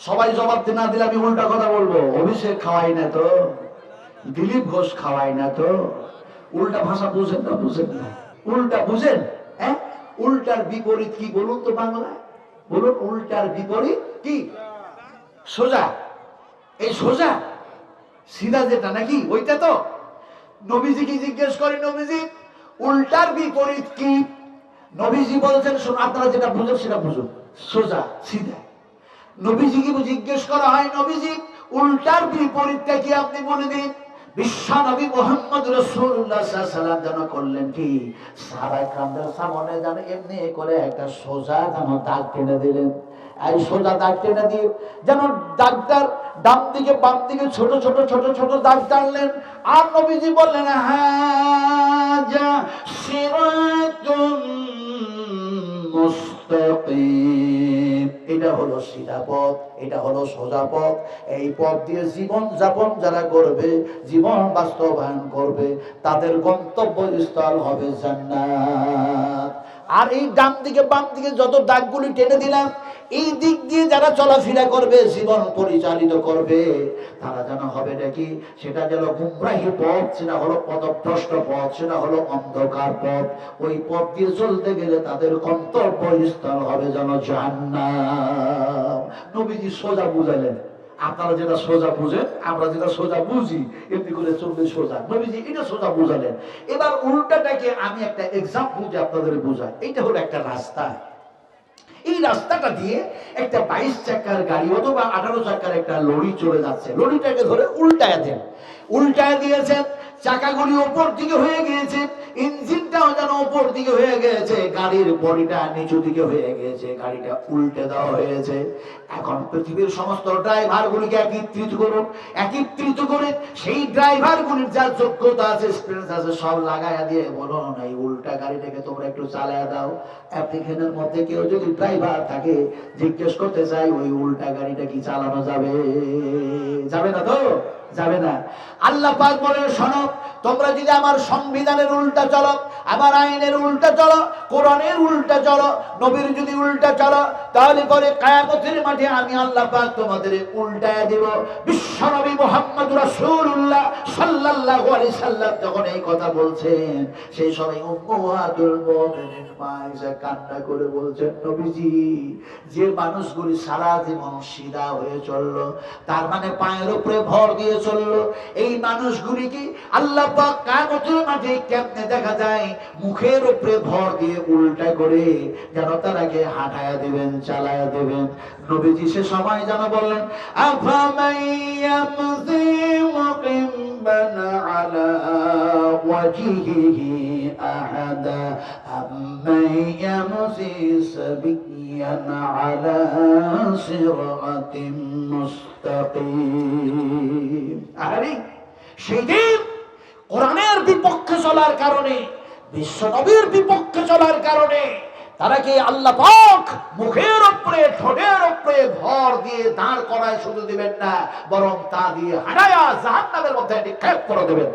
সবাই জবাব না দিলে আমি উল্টা কথা বলব। অভিষেক খাওয়াই না তো, দিলীপ ঘোষ খাওয়াই না তো, উল্টা ভাষা বুঝেন না বুঝেন না। উল্টা বুঝেন হ্যাঁ? উল্টার বিপরীত কি বলুন তো বাংলায়? বলুন, উল্টার বিপরীত কি? সোজা। এই সোজা? সিধা যেটা নাকি? ওইটা তো? নবীজিকে জিজ্ঞেস করে, নবীজি, উল্টার বিপরীত কি? নবীজি বলছেন আপনারা যেটা বুঝুন, সেটা বুঝুন। সোজা, সিধা। নবীজিকে জিজ্ঞেস করা হয়, নবীজি, উল্টার বিপরীতটা কি আপনি বলে দিন? মোহাম্মদ যেন করলেন কি? যেন এমনি করে একটা সোজা যেন দাগ টেনে দিলেন। এই সোজা টেনে দিয়ে যেন দিকে ছোট ছোট ছোট ছোট দাগ টানলেন। আর নবীজি বললেন হ্যাঁ যা এটা হলো সিধা পথ, এটা হলো সোজা পথ। এই পথ দিয়ে জীবন যাপন যারা করবে, জীবন বাস্তবায়ন করবে, তাদের গন্তব্যস্থল হবে জান্নাত। আর এই ডান দিকে, বাম দিকে যত দাগগুলি টেনে দিলাম, এই দিক দিয়ে যারা চলাফেরা করবে, জীবন পরিচালিত করবে, তারা যেন হবে নাকি? সেটা যেন গুমরাহী পথ, সেটা হলো পদভ্রষ্ট পথ, সেটা হলো অন্ধকার পথ। ওই পথ দিয়ে চলতে গেলে তাদের গন্তব্য স্থল হবে যেন জাহান্নাম। নবীজি সোজা বুঝালেন আপনারা যেটা সোজা বুঝেন, আমরা যেটা সোজা বুঝি, এমনি করে চললে সোজা। নবীজি এটা সোজা বুঝালেন। এবার উল্টাটাকে আমি একটা এক্সাম্পল দিয়ে আপনাদের বোঝাই। এইটা হলো একটা রাস্তা। রাস্তাটা দিয়ে একটা বাইশ চাকার গাড়ি অথবা আঠারো চাকার একটা লরি চলে যাচ্ছে। লরিটাকে ধরে উল্টায় দেন। উল্টায় দিয়েছেন, চাকাগুলি ওপর দিকে হয়ে গিয়েছে, ইঞ্জিনটাও যেন ওপর দিকে হয়ে গিয়েছে, গাড়ির বডিটা নিচু দিকে হয়ে গিয়েছে, গাড়িটা উল্টে দেওয়া হয়েছে। এখন পৃথিবীর সমস্ত ড্রাইভার গুলিকে একত্রিত করুন, একত্রিত করে সেই ড্রাইভার গুলির যার যোগ্যতা আছে এক্সপিরিয়েন্স আছে, সব লাগাইয়া দিয়ে বলুন, এই উল্টা গাড়িটাকে তোমরা একটু চালায়া দাও। অ্যাপ্লিকেশনের মধ্যে কেউ যদি ড্রাইভার থাকে জিজ্ঞেস করতে চাই, ওই উল্টা গাড়িটা কি চালানো যাবে? যাবে না তো? যাবে না। আল্লাহ পাক বলে শোনো তোমরা যদি আমার সংবিধানের উল্টা চলো, আমার আইনের উল্টা চলো, কোরআনের উল্টা চলো, নবীর যদি উল্টা চলো, তাহলে করে কায়ামতের মাঠে আমি আল্লাহ তোমাদের উল্টায় দিব। বিশ্ব নবী মোহাম্মদ যখন এই কথা বলছেন, সেই সময় কান্না করে বলছেন, নবীজি, যে মানুষগুলি সারা জীবন সিধা হয়ে চলল, তার মানে পায়ের উপরে ভর দিয়ে চলল, এই মানুষগুলি কি আল্লাহ পাক মুখের উপরে ভর দিয়ে উল্টা করে, যেন তারাকে হাঁটায়া দিবেন, চালায়া দেবেন। নবীজি সে সময় যেন বললেন আরে সেই দিন কোরআনের বিপক্ষে চলার কারণে, বিশ্ব নবীর বিপক্ষে চলার কারণে, তারা কি আল্লাহ মুখের উপরে, ঠোঁটের উপরে ভর দিয়ে দাঁড় করায় শুধু দিবেন না, বরং তা দিয়ে হারায়া জাহান্নামের মধ্যে নিক্ষেপ করে দেবেন।